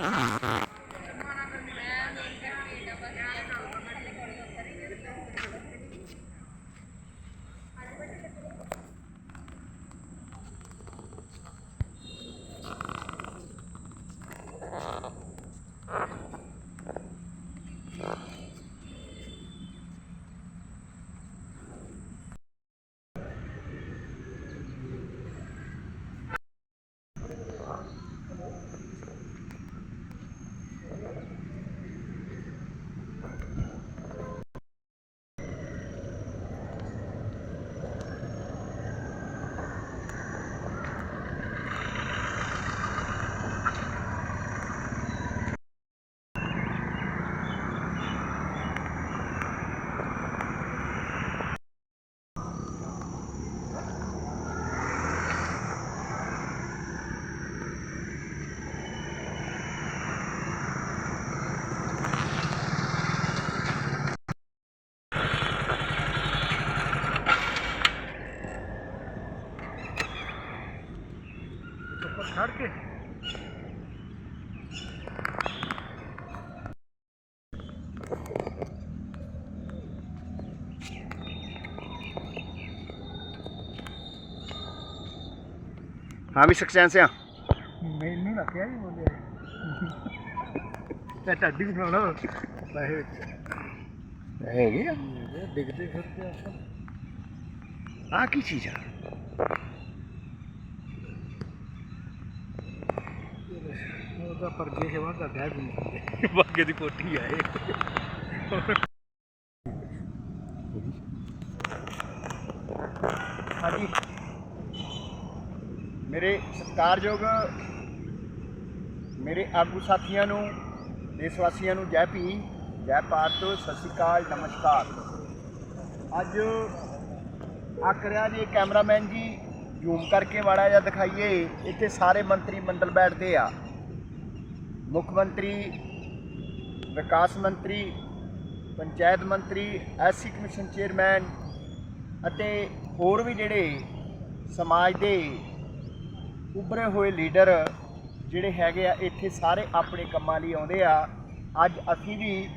Ah. ਹਾਂ ਵੀ ਸਕਸੈਂਸ ਆ। ਮੈਨੂੰ ਨਾ ਕਿਹਾ ਹੀ ਬੋਲਿਆ ਤੇ ਟੱਡੀ ਸੁਣਾ ਪੈਸੇ ਵਿੱਚ। ਹੈਗੇ ਆ। ਡਿੱਗਦੇ ਫਿਰਦੇ ਆਪਾਂ। ਆ ਕੀ ਚੀਜ਼ ਆ? ਉਹ ਤਾਂ ਪਰਦੇ ਸੇਵਾ ਦਾ ਬੈਗ ਨਹੀਂ ਬਾਗੇ ਦੀ ਕੋਠੀ ਆ ਇਹ ਹਾਂਜੀ ਮੇਰੇ ਸਤਿਕਾਰਯੋਗ ਮੇਰੇ ਆਗੂ ਸਾਥੀਆਂ ਨੂੰ ਦੇਸ਼ ਵਾਸੀਆਂ ਨੂੰ ਜੈ ਭੀ, ਜੈ ਭਾਰਤ, ਸਤਿ ਸ਼੍ਰੀ ਅਕਾਲ, ਨਮਸਕਾਰ। ਅੱਜ ਆਖ ਰਿਹਾ ਜੀ ਕੈਮਰਾਮੈਨ ਜੀ, ਜ਼ੂਮ ਕਰਕੇ ਵਾੜਾ ਜਾਂ ਦਿਖਾਈਏ, ਇੱਥੇ ਸਾਰੇ ਮੰਤਰੀ ਮੰਡਲ ਬੈਠਦੇ ਆ। ਮੁੱਖ ਮੰਤਰੀ, ਵਿਕਾਸ ਮੰਤਰੀ, ਪੰਚਾਇਤ ਮੰਤਰੀ, ਐਸੀ ਕਮਿਸ਼ਨ ਚੇਅਰਮੈਨ ਅਤੇ ਹੋਰ ਵੀ ਜਿਹੜੇ ਸਮਾਜ ਦੇ ਉੱਭਰੇ ਹੋਏ ਲੀਡਰ ਜਿਹੜੇ ਹੈਗੇ ਆ, ਇੱਥੇ ਸਾਰੇ ਆਪਣੇ ਕੰਮਾਂ ਲਈ ਆਉਂਦੇ ਆ। ਅੱਜ ਅਸੀਂ ਵੀ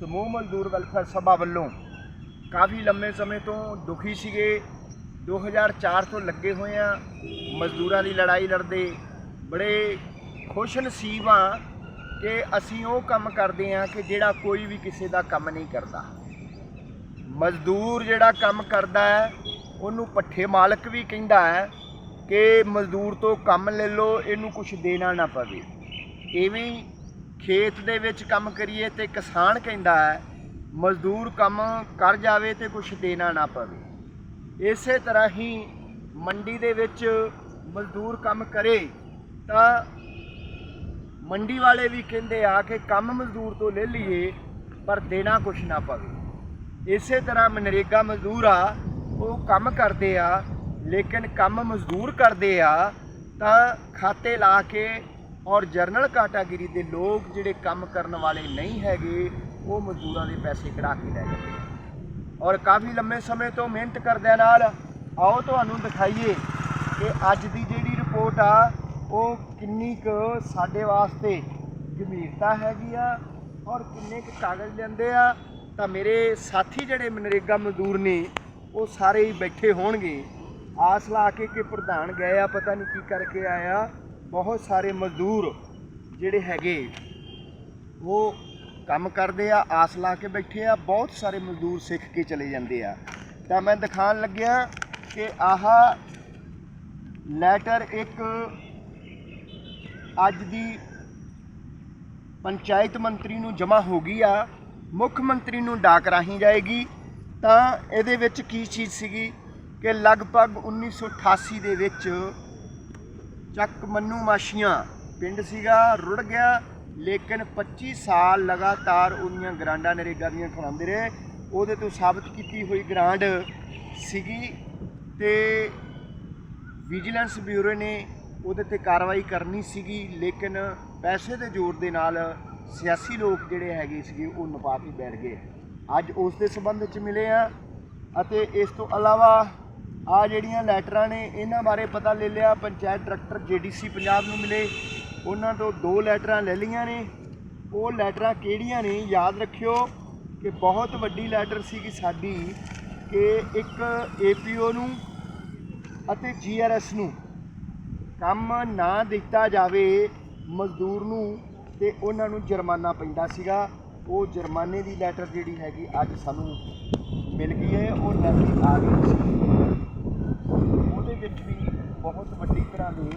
ਸਮੂਹ ਮਜ਼ਦੂਰ ਵੈਲਫੇਅਰ ਸਭਾ ਵੱਲੋਂ ਕਾਫੀ ਲੰਮੇ ਸਮੇਂ ਤੋਂ ਦੁਖੀ ਸੀਗੇ। 2004 ਤੋਂ ਲੱਗੇ ਹੋਏ ਆ, ਮਜ਼ਦੂਰਾਂ ਦੀ ਲੜਾਈ ਲੜਦੇ ਬੜੇ ਖੁਸ਼ ਨਸੀਬ ਆ ਕਿ ਅਸੀਂ ਉਹ ਕੰਮ ਕਰਦੇ ਆ ਕਿ ਜਿਹੜਾ ਕੋਈ ਵੀ ਕਿਸੇ ਦਾ ਕੰਮ ਨਹੀਂ ਕਰਦਾ। ਮਜ਼ਦੂਰ ਜਿਹੜਾ ਕੰਮ ਕਰਦਾ ਹੈ, ਉਹਨੂੰ ਪੱਠੇ ਮਾਲਕ ਵੀ ਕਹਿੰਦਾ ਹੈ। ਕਿ ਮਜ਼ਦੂਰ ਤੋਂ ਕੰਮ ਲੈ ਲਓ, ਇਹਨੂੰ ਕੁਝ ਦੇਣਾ ਨਾ ਪਵੇ। ਐਵੇਂ ਖੇਤ ਦੇ ਵਿੱਚ ਕੰਮ ਕਰੀਏ ਤੇ ਕਿਸਾਨ ਕਹਿੰਦਾ ਹੈ, ਮਜ਼ਦੂਰ ਕੰਮ ਕਰ ਜਾਵੇ ਤੇ ਕੁਝ ਦੇਣਾ ਨਾ ਪਵੇ। ਇਸੇ ਤਰ੍ਹਾਂ ਹੀ ਮੰਡੀ ਦੇ ਵਿੱਚ ਮਜ਼ਦੂਰ ਕੰਮ ਕਰੇ, ਤਾਂ ਮੰਡੀ ਵਾਲੇ ਵੀ ਕਹਿੰਦੇ ਆ ਕਿ ਕੰਮ ਮਜ਼ਦੂਰ ਤੋਂ ਲੈ ਲਈਏ, ਪਰ ਦੇਣਾ ਕੁਝ ਨਾ ਪਵੇ। ਇਸੇ ਤਰ੍ਹਾਂ ਮਨਰੇਗਾ ਮਜ਼ਦੂਰ ਆ, ਉਹ ਕੰਮ ਕਰਦੇ ਆ ਲੇਕਿਨ ਕੰਮ ਮਜ਼ਦੂਰ ਕਰਦੇ ਆ, ਤਾਂ ਖਾਤੇ ਲਾ ਕੇ ਔਰ ਜਰਨਲ ਕਾਟਾਗਰੀ ਦੇ ਲੋਕ ਜਿਹੜੇ ਕੰਮ ਕਰਨ ਵਾਲੇ ਨਹੀਂ ਹੈਗੇ, ਉਹ ਮਜ਼ਦੂਰਾਂ ਦੇ ਪੈਸੇ ਕਢਾ ਕੇ ਲੈ ਜਾਂਦੇ ਔਰ ਕਾਫੀ ਲੰਮੇ ਸਮੇਂ ਤੋਂ ਮਿਹਨਤ ਕਰਦਿਆਂ ਨਾਲ, ਆਓ ਤੁਹਾਨੂੰ ਦਿਖਾਈਏ ਕਿ ਅੱਜ ਦੀ ਜਿਹੜੀ ਰਿਪੋਰਟ ਆ, ਉਹ ਕਿੰਨੀ ਕੁ ਸਾਡੇ ਵਾਸਤੇ ਗੰਭੀਰਤਾ ਹੈਗੀ ਆ ਔਰ ਕਿੰਨੇ ਕੁ ਕਾਗਜ਼ ਲੈਂਦੇ ਆ, ਤਾਂ ਮੇਰੇ ਸਾਥੀ ਜਿਹੜੇ ਮਨਰੇਗਾ ਮਜ਼ਦੂਰ ਨੇ, ਉਹ ਸਾਰੇ ਹੀ ਬੈਠੇ ਹੋਣਗੇ। ਆਸ ਲਾ ਕੇ ਕਿ ਪ੍ਰਧਾਨ ਗਏ ਆ, ਪਤਾ ਨਹੀਂ ਕੀ ਕਰਕੇ ਆਇਆ। ਬਹੁਤ ਸਾਰੇ ਮਜ਼ਦੂਰ ਜਿਹੜੇ ਹੈਗੇ, ਉਹ ਕੰਮ ਕਰਦੇ ਆ, ਆਸ ਲਾ ਕੇ ਬੈਠੇ ਆ। ਬਹੁਤ ਸਾਰੇ ਮਜ਼ਦੂਰ ਸਿੱਖ ਕੇ ਚਲੇ ਜਾਂਦੇ ਆ। ਤਾਂ ਮੈਂ ਦਿਖਾਣ ਲੱਗਿਆ ਕਿ ਆਹ ਲੈਟਰ ਇੱਕ ਅੱਜ ਦੀ ਪੰਚਾਇਤ ਮੰਤਰੀ ਨੂੰ ਜਮ੍ਹਾਂ ਹੋ ਗਈ ਆ। ਮੁੱਖ ਮੰਤਰੀ ਨੂੰ ਡਾਕ ਰਾਹੀਂ ਜਾਏਗੀ। ਤਾਂ ਇਹਦੇ ਵਿੱਚ ਕੀ ਚੀਜ਼ ਸੀਗੀ? ਕਿ ਲਗਭਗ 1988 ਦੇ ਵਿੱਚ ਚੱਕ ਮੰਨੂ ਮਾਸ਼ੀਆਂ, ਪਿੰਡ ਸੀਗਾ, ਰੁੜ ਗਿਆ, ਲੇਕਿਨ 25 ਸਾਲ ਲਗਾਤਾਰ ਉਹਦੀਆਂ ਗਰਾਂਡਾਂ ਨਰੇਗਾ ਦੀਆਂ ਖਵਾਉਂਦੇ ਰਹੇ। ਉਹਦੇ ਤੋਂ ਸਾਬਤ ਕੀਤੀ ਹੋਈ ਗ੍ਰਾਂਡ ਸੀਗੀ ਤੇ ਵਿਜੀਲੈਂਸ ਬਿਊਰੋ ਨੇ ਉਹਦੇ ਤੇ ਕਾਰਵਾਈ ਕਰਨੀ ਸੀਗੀ, ਲੇਕਿਨ ਪੈਸੇ ਦੇ ਜ਼ੋਰ ਦੇ ਨਾਲ ਸਿਆਸੀ ਲੋਕ ਜਿਹੜੇ ਹੈਗੇ ਸੀਗੇ, ਉਹ ਨਪਾ ਕੇ ਬੈਠ ਗਏ। ਅੱਜ ਉਸ ਦੇ ਸੰਬੰਧ ਵਿੱਚ ਮਿਲੇ ਆ ਅਤੇ ਇਸ ਤੋਂ ਇਲਾਵਾ ਆ ਜਿਹੜੀਆਂ ਲੈਟਰਾਂ ਨੇ, ਇਹਨਾਂ ਬਾਰੇ ਪਤਾ ਲੈ ਲਿਆ, ਪੰਚਾਇਤ ਡਾਇਰੈਕਟਰ ਜੀਡੀਸੀ ਪੰਜਾਬ ਨੂੰ ਮਿਲੇ। ਉਹਨਾਂ ਤੋਂ ਦੋ ਲੈਟਰਾਂ ਲੈ ਲਈਆਂ ਨੇ। ਉਹ ਲੈਟਰਾਂ ਕਿਹੜੀਆਂ ਨੇ? ਯਾਦ ਰੱਖਿਓ ਕਿ ਬਹੁਤ ਵੱਡੀ ਲੈਟਰ ਸੀਗੀ ਸਾਡੀ ਕਿ ਇੱਕ ਏਪੀਓ ਨੂੰ ਅਤੇ ਜੀਆਰਐਸ ਨੂੰ ਕੰਮ ਨਾ ਦਿੱਤਾ ਜਾਵੇ ਮਜ਼ਦੂਰ ਨੂੰ ਤੇ ਉਹਨਾਂ ਨੂੰ ਜੁਰਮਾਨਾ ਪੈਂਦਾ ਸੀਗਾ। ਉਹ ਜੁਰਮਾਨੇ ਦੀ ਲੈਟਰ ਜਿਹੜੀ ਹੈਗੀ ਅੱਜ ਸਾਨੂੰ ਮਿਲ ਗਈ ਹੈ। ਉਹ ਲੈਟਰ ਆ ਗਈ ਸੀ। ਬਹੁਤ ਵੱਡੀ ਤਰ੍ਹਾਂ ਦੇ।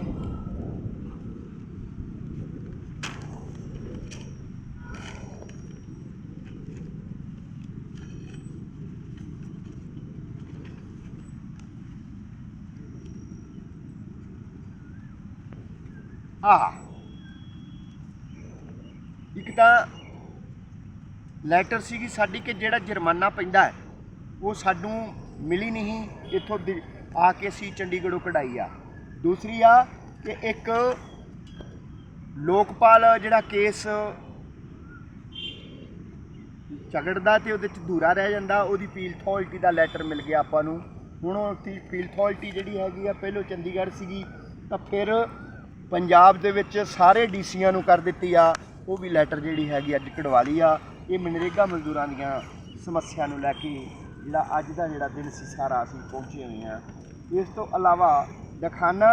ਆਹ। ਇੱਕ ਤਾਂ ਲੈਟਰ ਸੀਗੀ ਸਾਡੀ ਕਿ ਜਿਹੜਾ ਜੁਰਮਾਨਾ ਪੈਂਦਾ ਹੈ, ਉਹ ਸਾਨੂੰ ਮਿਲੀ ਨਹੀਂ, ਇੱਥੋਂ ਆ ਕੇ ਅਸੀਂ ਚੰਡੀਗੜ੍ਹੋਂ ਕਢਾਈ ਆ। ਦੂਸਰੀ ਆ ਕਿ ਇੱਕ ਲੋਕਪਾਲ ਜਿਹੜਾ ਕੇਸ ਝਗੜਦਾ ਤੇ ਉਹਦੇ ਚ ਅਧੂਰਾ ਰਹਿ ਜਾਂਦਾ, ਉਹਦੀ ਪੀਲ ਅਥਾਰਟੀ ਦਾ ਲੈਟਰ ਮਿਲ ਗਿਆ ਆਪਾਂ ਨੂੰ। ਹੁਣ ਉਹ ਪੀਲ ਅਥਾਰਟੀ ਜਿਹੜੀ ਹੈਗੀ ਆ, ਪਹਿਲੋਂ ਚੰਡੀਗੜ੍ਹ ਸੀਗੀ, ਤਾਂ ਫਿਰ ਪੰਜਾਬ ਦੇ ਵਿੱਚ ਸਾਰੇ ਡੀਸੀਆਂ ਨੂੰ ਕਰ ਦਿੱਤੀ ਆ, ਉਹ ਵੀ ਲੈਟਰ ਜਿਹੜੀ ਹੈਗੀ ਅੱਜ ਕਢਵਾ ਲਈ ਆ। ਇਹ ਮਨਰੇਗਾ ਮਜ਼ਦੂਰਾਂ ਦੀਆਂ ਸਮੱਸਿਆ ਨੂੰ ਲੈ ਕੇ ਜਿਹੜਾ ਅੱਜ ਦਾ ਜਿਹੜਾ ਦਿਨ ਸੀ, ਸਾਰਾ ਅਸੀਂ ਪਹੁੰਚੇ ਹੋਏ ਆ। ਇਸ ਤੋਂ ਇਲਾਵਾ ਦਿਖਾਣਾ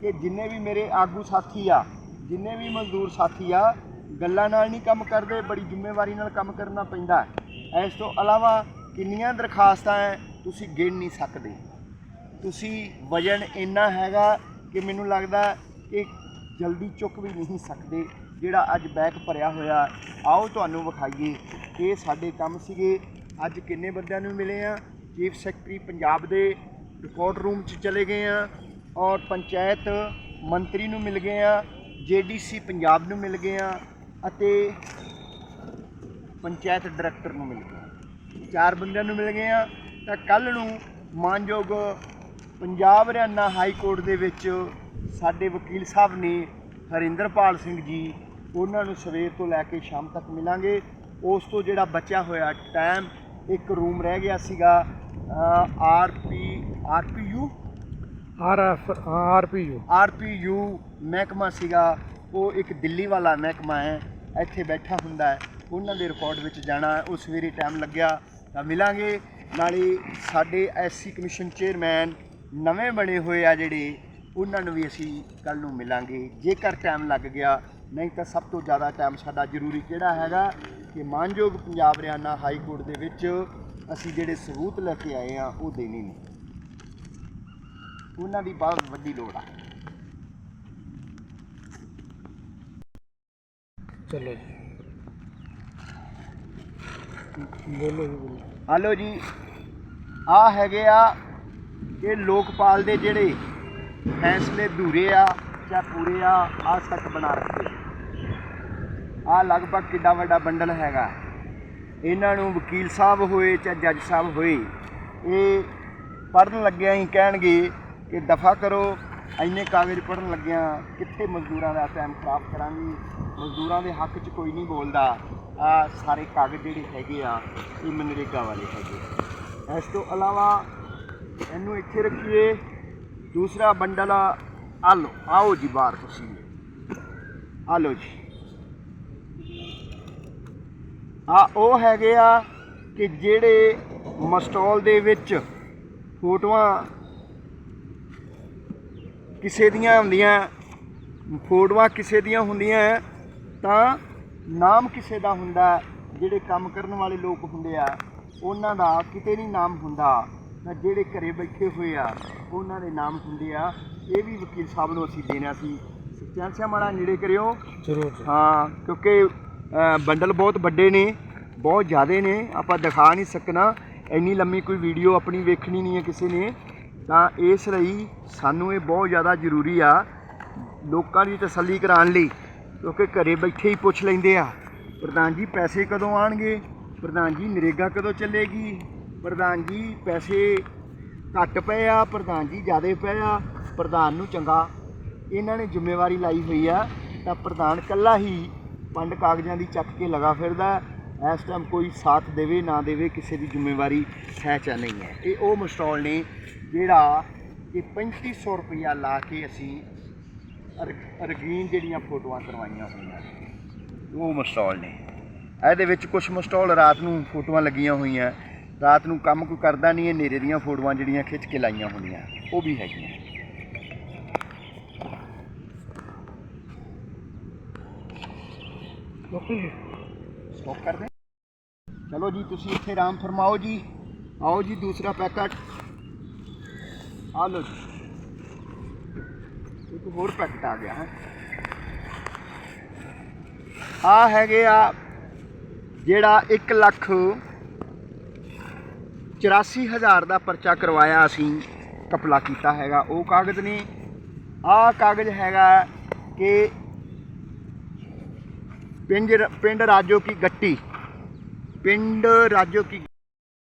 ਕਿ ਜਿੰਨੇ ਵੀ ਮੇਰੇ ਆਗੂ ਸਾਥੀ ਆ, ਜਿੰਨੇ ਵੀ ਮਜ਼ਦੂਰ ਸਾਥੀ ਆ, ਗੱਲਾਂ ਨਾਲ ਨਹੀਂ ਕੰਮ ਕਰਦੇ, ਬੜੀ ਜ਼ਿੰਮੇਵਾਰੀ ਨਾਲ ਕੰਮ ਕਰਨਾ ਪੈਂਦਾ ਇਸ ਤੋਂ ਇਲਾਵਾ ਕਿੰਨੀਆਂ ਦਰਖਾਸਤਾਂ ਹੈ ਤੁਸੀਂ ਗਿਣ ਨਹੀਂ ਸਕਦੇ। ਤੁਸੀਂ ਵਜਨ ਇੰਨਾ ਹੈਗਾ ਕਿ ਮੈਨੂੰ ਲੱਗਦਾ ਕਿ ਜਲਦੀ ਚੁੱਕ ਵੀ ਨਹੀਂ ਸਕਦੇ, ਜਿਹੜਾ ਅੱਜ ਬੈਗ ਭਰਿਆ ਹੋਇਆ। ਆਓ ਤੁਹਾਨੂੰ ਵਿਖਾਈਏ ਇਹ ਸਾਡੇ ਕੰਮ ਸੀਗੇ, ਅੱਜ ਕਿੰਨੇ ਬੰਦਿਆਂ ਨੂੰ ਮਿਲੇ ਆ? ਚੀਫ ਸੈਕਟਰੀ ਪੰਜਾਬ ਦੇ ਰਿਕਾਰਡ ਰੂਮ 'ਚ ਚਲੇ ਗਏ ਆ। ਔਰ ਪੰਚਾਇਤ ਮੰਤਰੀ ਨੂੰ ਮਿਲ ਗਏ ਆ ਜੀਡੀਸੀ ਪੰਜਾਬ ਨੂੰ ਮਿਲ ਗਏ ਆ ਅਤੇ ਪੰਚਾਇਤ ਡਾਇਰੈਕਟਰ ਨੂੰ ਮਿਲ ਗਏ ਚਾਰ ਬੰਦਿਆਂ ਨੂੰ ਮਿਲ ਗਏ ਆ। ਤਾਂ ਕੱਲ ਨੂੰ ਮਾਨਯੋਗ ਪੰਜਾਬ ਹਰਿਆਣਾ ਹਾਈ ਕੋਰਟ ਦੇ ਵਿੱਚ ਸਾਡੇ ਵਕੀਲ ਸਾਹਿਬ ਨੇ ਹਰਿੰਦਰਪਾਲ ਸਿੰਘ ਜੀ, ਉਹਨਾਂ ਨੂੰ ਸਵੇਰ ਤੋਂ ਲੈ ਕੇ ਸ਼ਾਮ ਤੱਕ ਮਿਲਾਂਗੇ। ਉਸ ਤੋਂ ਜਿਹੜਾ ਬਚਿਆ ਹੋਇਆ ਟਾਈਮ ਇੱਕ ਰੂਮ ਰਹਿ ਗਿਆ ਸੀਗਾ R P R P R F R P U R P U ਮਹਿਕਮਾ ਸੀਗਾ। ਉਹ ਇੱਕ ਦਿੱਲੀ ਵਾਲਾ ਮਹਿਕਮਾ ਹੈ। ਇੱਥੇ ਬੈਠਾ ਹੁੰਦਾ ਹੈ। ਉਹਨਾਂ ਦੇ ਰਿਕਾਰਡ ਵਿੱਚ ਜਾਣਾ ਉਹ ਸਵੇਰੇ ਟਾਈਮ ਲੱਗਿਆ ਤਾਂ ਮਿਲਾਂਗੇ। ਨਾਲੇ ਸਾਡੇ ਐਸਸੀ ਕਮਿਸ਼ਨ ਚੇਅਰਮੈਨ ਨਵੇਂ ਬਣੇ ਹੋਏ ਆ ਜਿਹੜੇ, ਉਹਨਾਂ ਨੂੰ ਵੀ ਅਸੀਂ ਕੱਲ ਨੂੰ ਮਿਲਾਂਗੇ। ਜੇਕਰ ਟਾਈਮ ਲੱਗ ਗਿਆ, ਨਹੀਂ ਤਾਂ ਸਭ ਤੋਂ ਜ਼ਿਆਦਾ ਟਾਈਮ ਸਾਡਾ ਜ਼ਰੂਰੀ ਕਿਹੜਾ ਹੈਗਾ? ਕਿ ਮਾਨਯੋਗ ਪੰਜਾਬ ਹਰਿਆਣਾ ਹਾਈ ਕੋਰਟ ਦੇ ਵਿੱਚ ਅਸੀਂ ਜਿਹੜੇ ਸਬੂਤ ਲੈ ਕੇ ਆਏ ਆ, ਉਹ ਦੇਣੇ ਨੇ। ਉਹਨਾਂ ਦੀ ਬਹੁਤ ਵੱਡੀ ਲੋੜ ਆ। ਚਲੋ ਜੀ। ਬੋਲੋ ਜੀ ਬੋਲੋ। ਹਲੋ ਜੀ ਆ ਹੈਗੇ ਆ ਇਹ ਲੋਕਪਾਲ ਦੇ ਜਿਹੜੇ ਫੈਸਲੇ ਅਧੂਰੇ ਆ ਜਾਂ ਪੂਰੇ ਆ ਆ ਸੱਟ ਬਣਾ ਰੱਖੇ। ਆ ਲਗਭਗ ਕਿੱਡਾ ਵੱਡਾ ਬੰਡਲ ਹੈਗਾ। ਇਹਨਾਂ ਨੂੰ ਵਕੀਲ ਸਾਹਿਬ ਹੋਏ ਜਾਂ ਜੱਜ ਸਾਹਿਬ ਹੋਏ ਇਹ ਪੜਨ ਲੱਗਿਆ ਹੀ ਕਹਿਣਗੇ ਕਿ ਦਫਾ ਕਰੋ। ਇੰਨੇ ਕਾਗਜ਼ ਪੜਨ ਲੱਗਿਆ, ਕਿੱਥੇ ਮਜ਼ਦੂਰਾਂ ਦਾ ਟਾਈਮ ਖਰਾਬ ਕਰਾਂਗੇ? ਮਜ਼ਦੂਰਾਂ ਦੇ ਹੱਕ 'ਚ ਕੋਈ ਨਹੀਂ ਬੋਲਦਾ। ਆ ਸਾਰੇ ਕਾਗਜ਼ ਜਿਹੜੇ ਹੈਗੇ ਆ, ਇਹ ਮਨਰੇਗਾ ਵਾਲੇ ਹੈਗੇ। ਇਸ ਤੋਂ ਇਲਾਵਾ ਇਹਨੂੰ ਇੱਥੇ ਰੱਖੀਏ। ਦੂਸਰਾ ਬੰਡਲ ਆ ਆਹ ਆਓ ਜੀ ਬਾਹਰ ਤੁਸੀਂ। ਆ ਲਓ ਜੀ। ਆ ਉਹ ਹੈਗੇ ਆ ਕਿ ਜਿਹੜੇ ਮਸਟੋਲ ਦੇ ਵਿੱਚ ਫੋਟੋਆਂ ਕਿਸੇ ਦੀਆਂ ਹੁੰਦੀਆਂ ਫੋਟੋਆਂ ਕਿਸੇ ਦੀਆਂ ਹੁੰਦੀਆਂ ਤਾਂ ਨਾਮ ਕਿਸੇ ਦਾ ਹੁੰਦਾ ਜਿਹੜੇ ਕੰਮ ਕਰਨ ਵਾਲੇ ਲੋਕ ਹੁੰਦੇ ਆ ਉਹਨਾਂ ਦਾ ਕਿਤੇ ਨਹੀਂ ਨਾਮ ਹੁੰਦਾ। ਤਾਂ ਜਿਹੜੇ ਘਰੇ ਬੈਠੇ ਹੋਏ ਆ ਉਹਨਾਂ ਦੇ ਨਾਮ ਹੁੰਦੇ ਆ। ਇਹ ਵੀ ਵਕੀਲ ਸਾਹਿਬ ਨੂੰ ਅਸੀਂ ਦੇਣਾ ਸੀ। ਸਤਿਆਨ ਸਿਆ ਮਾੜਾ ਨੇੜੇ ਕਰਿਓ। ਜ਼ਰੂਰ ਹਾਂ ਕਿਉਂਕਿ ਬੰਡਲ ਬਹੁਤ ਵੱਡੇ ਨੇ ਬਹੁਤ ਜ਼ਿਆਦੇ ਨੇ ਆਪਾਂ ਦਿਖਾ ਨਹੀਂ ਸਕਣਾ। ਇੰਨੀ ਲੰਮੀ ਕੋਈ ਵੀਡੀਓ ਆਪਣੀ ਵੇਖਣੀ ਨਹੀਂ ਹੈ ਕਿਸੇ ਨੇ। ਤਾਂ ਇਸ ਲਈ ਸਾਨੂੰ ਇਹ ਬਹੁਤ ਜ਼ਿਆਦਾ ਜ਼ਰੂਰੀ ਆ ਲੋਕਾਂ ਦੀ ਤਸੱਲੀ ਕਰਾਉਣ ਲਈ, ਕਿਉਂਕਿ ਘਰੇ ਬੈਠੇ ਹੀ ਪੁੱਛ ਲੈਂਦੇ ਆ, ਪ੍ਰਧਾਨ ਜੀ ਪੈਸੇ ਕਦੋਂ ਆਣਗੇ ਪ੍ਰਧਾਨ ਜੀ ਨਰੇਗਾ ਕਦੋਂ ਚੱਲੇਗੀ? ਪ੍ਰਧਾਨ ਜੀ ਪੈਸੇ ਘੱਟ ਪਏ ਆ, ਪ੍ਰਧਾਨ ਜੀ ਜ਼ਿਆਦਾ ਪਏ ਆ, ਪ੍ਰਧਾਨ ਨੂੰ ਚੰਗਾ ਇਹਨਾਂ ਨੇ ਜ਼ਿੰਮੇਵਾਰੀ ਲਾਈ ਹੋਈ ਆ, ਤਾਂ ਪ੍ਰਧਾਨ ਕੱਲਾ ਹੀ ਪੰਡ ਕਾਗਜ਼ਾਂ ਦੀ ਚੱਕ ਕੇ ਲਗਾ ਫਿਰਦਾ, ਇਸ ਟਾਈਮ ਕੋਈ ਸਾਥ ਦੇਵੇ ਨਾ ਦੇਵੇ ਕਿਸੇ ਦੀ ਜ਼ਿੰਮੇਵਾਰੀ ਹੈ ਜਾਂ ਨਹੀਂ ਹੈ। ਇਹ ਉਹ ਮਸ਼ਟੌਲ ਨੇ ਜਿਹੜਾ ਕਿ 3500 ਰੁਪਇਆ ਲਾ ਕੇ ਅਸੀਂ ਰੰਗੀਨ ਜਿਹੜੀਆਂ ਫੋਟੋਆਂ ਕਰਵਾਈਆਂ ਹੋਈਆਂ ਉਹ ਮਸਟਾਲ ਨੇ। ਇਹਦੇ ਵਿੱਚ ਕੁਝ ਮਸਟਾਲ ਰਾਤ ਨੂੰ ਫੋਟੋਆਂ ਲੱਗੀਆਂ ਹੋਈਆਂ। ਰਾਤ ਨੂੰ ਕੰਮ ਕੋਈ ਕਰਦਾ ਨਹੀਂ ਇਹ ਨੇਰੇ ਦੀਆਂ ਫੋਟੋਆਂ ਜਿਹੜੀਆਂ ਖਿੱਚ ਕੇ ਲਾਈਆਂ ਹੋਈਆਂ। ਉਹ ਵੀ ਹੈਗੀਆਂ। ਸਟਾਪ ਕਰ ਦੇ ਚਲੋ ਜੀ ਤੁਸੀਂ ਇੱਥੇ ਆਰਾਮ ਫਰਮਾਓ ਜੀ। ਆਓ ਜੀ ਦੂਸਰਾ ਪੈਕਟ। ਆ ਲਓ ਜੀ। ਇੱਕ ਹੋਰ ਪੈਕਟ ਆ ਗਿਆ ਹੈ। ਆ ਹੈਗੇ ਆ ਜਿਹੜਾ 1 ਲੱਖ 84000 ਦਾ ਪਰਚਾ ਕਰਵਾਇਆ ਅਸੀਂ, ਕਪਲਾ ਕੀਤਾ ਹੈਗਾ। ਉਹ ਕਾਗਜ਼ ਨੇ। ਆ ਕਾਗਜ਼ ਹੈਗਾ ਕਿ ਪਿੰਡ ਪਿੰਡ ਰਾਜੋ ਕੀ ਗੱਟੀ, ਪਿੰਡ ਰਾਜੋ ਕੀ